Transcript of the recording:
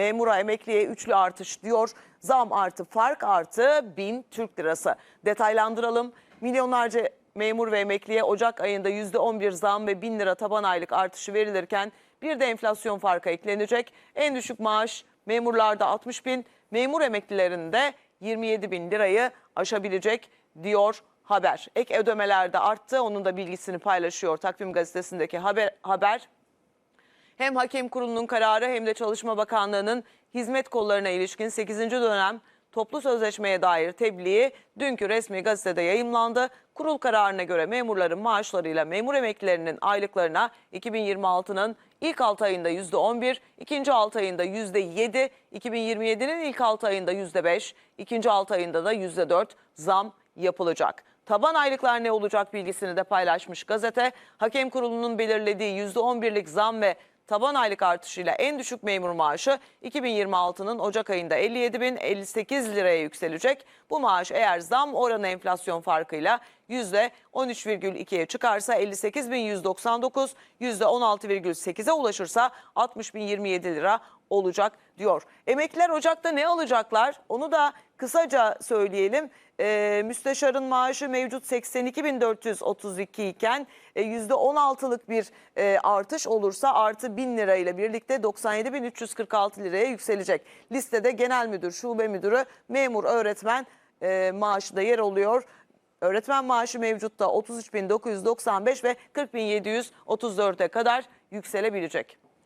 memura emekliye üçlü artış diyor. Zam artı fark artı 1000 Türk lirası. Detaylandıralım. Milyonlarca memur ve emekliye Ocak ayında %11 zam ve 1000 lira taban aylık artışı verilirken bir de enflasyon farkı eklenecek. En düşük maaş memurlarda 60 bin, memur emeklilerinde 27 bin lirayı aşabilecek diyor haber. Ek ödemeler de arttı. Onun da bilgisini paylaşıyor Takvim Gazetesi'ndeki haber. haber. Hem Hakem Kurulu'nun kararı hem de Çalışma Bakanlığı'nın hizmet kollarına ilişkin 8. dönem toplu sözleşmeye dair tebliği dünkü resmi gazetede yayımlandı. Kurul kararına göre memurların maaşlarıyla memur emeklilerinin aylıklarına 2026'nın ilk 6 ayında %11, ikinci 6 ayında %7, 2027'nin ilk 6 ayında %5, ikinci 6 ayında da %4 zam yapılacak. Taban aylıklar ne olacak bilgisini de paylaşmış gazete. Hakem Kurulu'nun belirlediği %11'lik zam ve taban aylık artışıyla en düşük memur maaşı 2026'nın Ocak ayında 57.058 liraya yükselecek. Bu maaş eğer zam oranı enflasyon farkıyla %13,2'ye çıkarsa 58.199, %16,8'e ulaşırsa 60.027 lira olacak diyor. Emekliler Ocak'ta ne alacaklar? Onu da kısaca söyleyelim. Ee, müsteşarın maaşı mevcut 82.432 iken e, %16'lık bir e, artış olursa artı 1000 lira ile birlikte 97.346 liraya yükselecek. Listede genel müdür, şube müdürü, memur, öğretmen e, maaşı da yer alıyor. Öğretmen maaşı mevcutta 33.995 ve 40.734'e kadar yükselebilecek.